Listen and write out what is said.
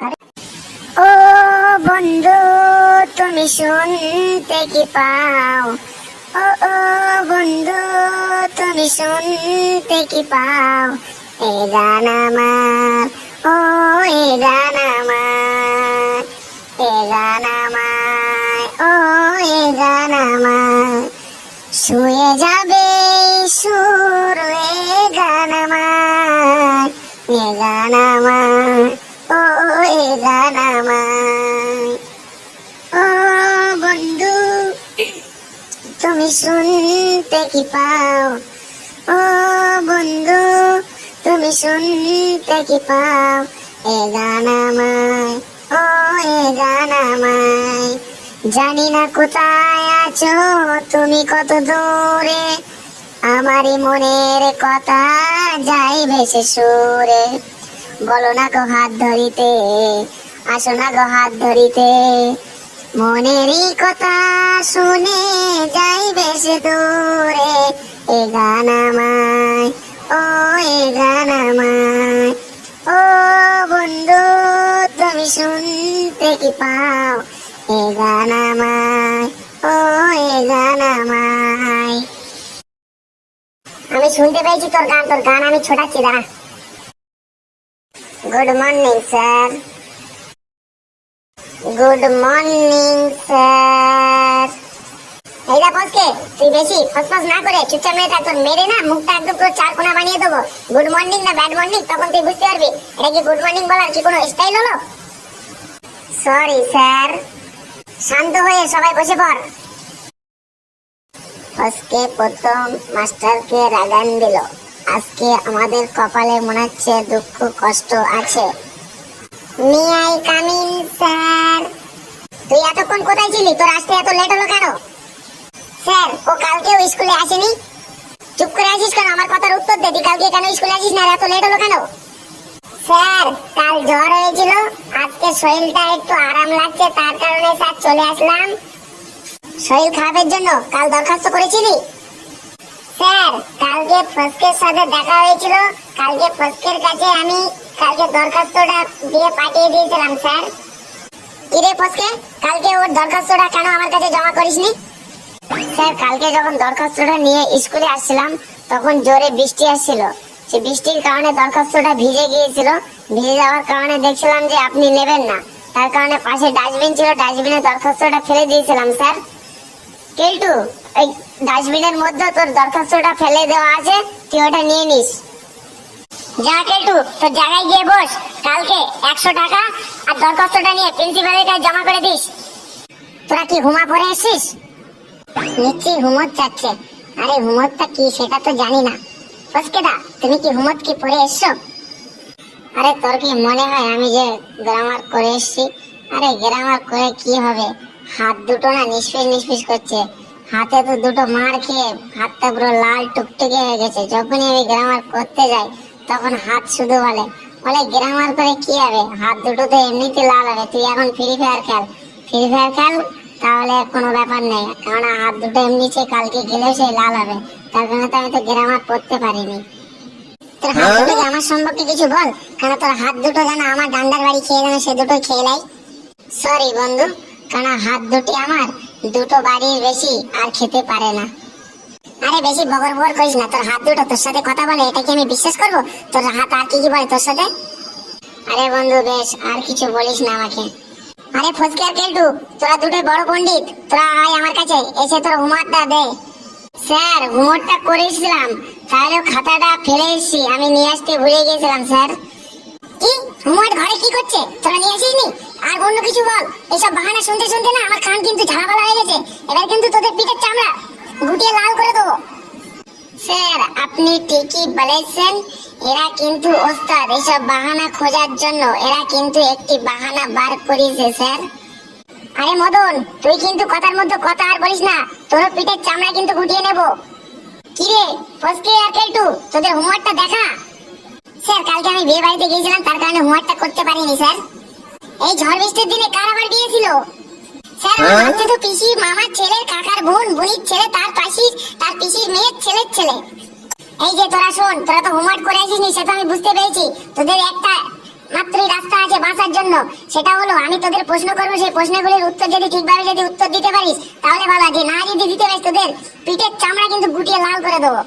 ও বন্ধু, তুমি শুনতে কি পাও? ও ও বন্ধু, তুমি শুনতে কি পাও? এ গান আমার, ও, এ গান আমার, এ গান আমার ও, এ গান আমার শুয়ে যাবে সুর, এ গান আমার এ গান আমার তুমি শুনতে কি পাও? ও বন্ধু, তুমি শুনতে কি পাও? এ গান ও এ গান জানি না কোথায় আছো, তুমি কত দূরে। আমারই মনের কথা যাই ভেসে সুরে। বলো না গো হাত ধরিতে, আসো না গো হাত ধরিতে। মনেরই কথা শুনে যাই বেশি দূরে, এ গান আমায়, ও এ গান আমায়। ও বন্ধু, তুমি শুনতে কি পাও? এ গান আমায়, ও এ গান আমায়। আমি শুনতে পেয়েছি তোর গান তোর গান আমি ছোটাচ্ছি, দাঁড়া। Good morning sir good morning sir এইটা বসকে, তুই বেশি ফসফস না করে চুপচাপ মেরে থাক, তোর মেরে না মুখটা একদম পুরো চার কোনা বানিয়ে দেবো। গুড মর্নিং না ব্যাড মর্নিং তখন তুই বুঝতে পারবি এটা কি গুড মর্নিং বলার কি কোনো স্টাইল হলো? সরি স্যার শান্ত হয়ে সবাই বসে পড়। আজকে প্রথম মাস্টারকে রাগান দিল। আজকে আমাদের কপালে মনে হচ্ছে দুঃখ, কষ্ট আছে। May I sir. তুই এতক্ষণ কোথায় ছিলি? তোর আসতে এত লেট হলো কেন? স্যার, ও স্কুলে আসেনি। চুপ করে আছিস কেন? আমার কথার উত্তর দে। তুই কালকে কেন স্কুলে আসিস না? এত লেট হলো কেন? স্যার, কাল জ্বর হয়েছিল। আজকে শরীরটা একটু আরাম লাগছে, তার কারণে স্যার চলে আসলাম। শরীর খারাপের জন্য কাল দরখাস্ত করেছিলি? স্যার কালকে সাথে দেখা হয়েছিল। কালকে কাছে আমি কালকে দরখাস্তটা দিয়ে পাঠিয়ে দিয়েছিলাম, স্যার। কিরে কালকে ওর দরখাস্তটা কেন আমার কাছে জমা করিসনি? স্যার, কালকে যখন দরখাস্তটা নিয়ে স্কুলে আসছিলাম, তখন জোরে বৃষ্টি আসছিল। সে বৃষ্টির কারণে দরখাস্তটা ভিজে গিয়েছিল। ভিজে যাওয়ার কারণে দেখছিলাম যে আপনি নেবেন না। তার কারণে পাশে ডাস্টবিন ছিল, ডাস্টবিনে দরখাস্তটা ফেলে দিয়েছিলাম, স্যার। কেলটু, এই ডাস্টবিনের মধ্যে তোর দরখাস্তটা ফেলে দেওয়া আছে, তুই ওটা নিয়ে নিস। যা কেলটু তোর জায়গায় গিয়ে বস, কালকে একশো টাকা আর দরখাস্তটা নিয়ে প্রিন্সিপালের কাছে জমা করে দিস। তোরা কি হুমা পরে এসছিস? নিশ্চয়ই হুমত চাচ্ছে আরে হুমতটা কি, সেটা তো জানি না। ফসকেদা, তুমি কি হুমত কি পরে এসছো? আরে তোর কি মনে হয় আমি যে গ্রামার করে এসছি? আরে গ্রামার করে কি হবে? হাত দুটো না নিষ্পিস নিষ্পিস করছে। হাতে তো দুটো মার খেয়ে হাতটা পুরো লাল টুকটুকে হয়ে গেছে। যখনই আমি গ্রামার করতে যাই তখন হাত শুধু বলে বলে গ্রামার করে কি হবে? হাত দুটো তো এমনিতে লাল হবে। তুই এখন ফ্রি ফায়ার খেল। ফ্রি ফায়ার খেল তাহলে কোনো ব্যাপার নেই। কারণ হাত দুটো এমনিতে কালকে গেলেও সেই লাল হবে। তার জন্য তো আমি তো গ্রামার পড়তে পারিনি। তোর হাত দুটো আমার সম্পর্কে কিছু বল? কারণ তোর হাত দুটো যেন আমার ডান্ডার বাড়ি খেয়ে যেন সে দুটো খেয়ে লাই সরি বন্ধু কারণ হাত দুটি আমার। দুটো বাড়ির বেশি আর খেতে পারে না। আরে বেশি বগর বগর করিস না, তোর হাত দুটো তোর সাথে কথা বলে এটা কি আমি বিশ্বাস করব? তোর হাত আর কি কি বলে তোর সাথে? আরে বন্ধু, বেশ, আর কিছু বলিস না আমাকে। আরে ফসকে আর কেলটু, তোরা দুটোই বড় পণ্ডিত, তোরা আয় আমার কাছে, এসে তোর হোমওয়ার্কটা দে। স্যার হোমওয়ার্কটা করেছিলাম তাহলেও খাতাটা ফেলে এসেছি, আমি নিয়ে আসতে ভুলে গেছিলাম স্যার। কি? হোমওয়ার্ক ঘরে কি করছে? তোরা নিয়ে আসিসনি? আর অন্য কিছু বল। এসব বাহানা শুনতে শুনতে না আমার কান কিন্তু ঝাড়াপালা হয়ে গেছে। এবার কিন্তু তোদের পিঠের চামড়া গুটিয়ে লাল করে দেবো। স্যার, আপনি ঠিকই বলেছেন। এরা কিন্তু ওস্তাদ, এসব বাহানা খোঁজার জন্য এরা কিন্তু একটি বাহানা বার করেছে স্যার। আরে মদন, তুই কিন্তু কথার মধ্যে কথা আর বলিস না। তোর পিঠের চামড়া কিন্তু গুটিয়ে নেব। কিরে ফসকে আর কেলটু, তোদের হোমওয়ার্কটা দেখা? স্যার, কালকে আমি বিয়ে বাড়িতে গিয়েছিলাম, তার কারণে হোমওয়ার্কটা করতে পারিনি, স্যার। এই ঝড় বৃষ্টির দিনে কার আবার বিয়ে ছিল? স্যার আমার বাচ্চা তো পিসি মামার ছেলের কাকার বোন বুনির ছেলে তার পাশি তার পিসির মেয়ের ছেলের ছেলে। এই যে তোরা শোন তোরা তো হোমওয়ার্ক করে আসিস নি সেটা আমি বুঝতে পেরেছি। তোদের একটা মাত্রই রাস্তা আছে বাঁচার জন্য। সেটা হলো আমি তোদের প্রশ্ন করব সেই প্রশ্নগুলির উত্তর যদি ঠিকভাবে যদি উত্তর দিতে পারিস তাহলে ভালো আছে না যদি দিতে পারিস তোদের পিঠের চামড়া কিন্তু গুটিয়ে লাল করে দেবো।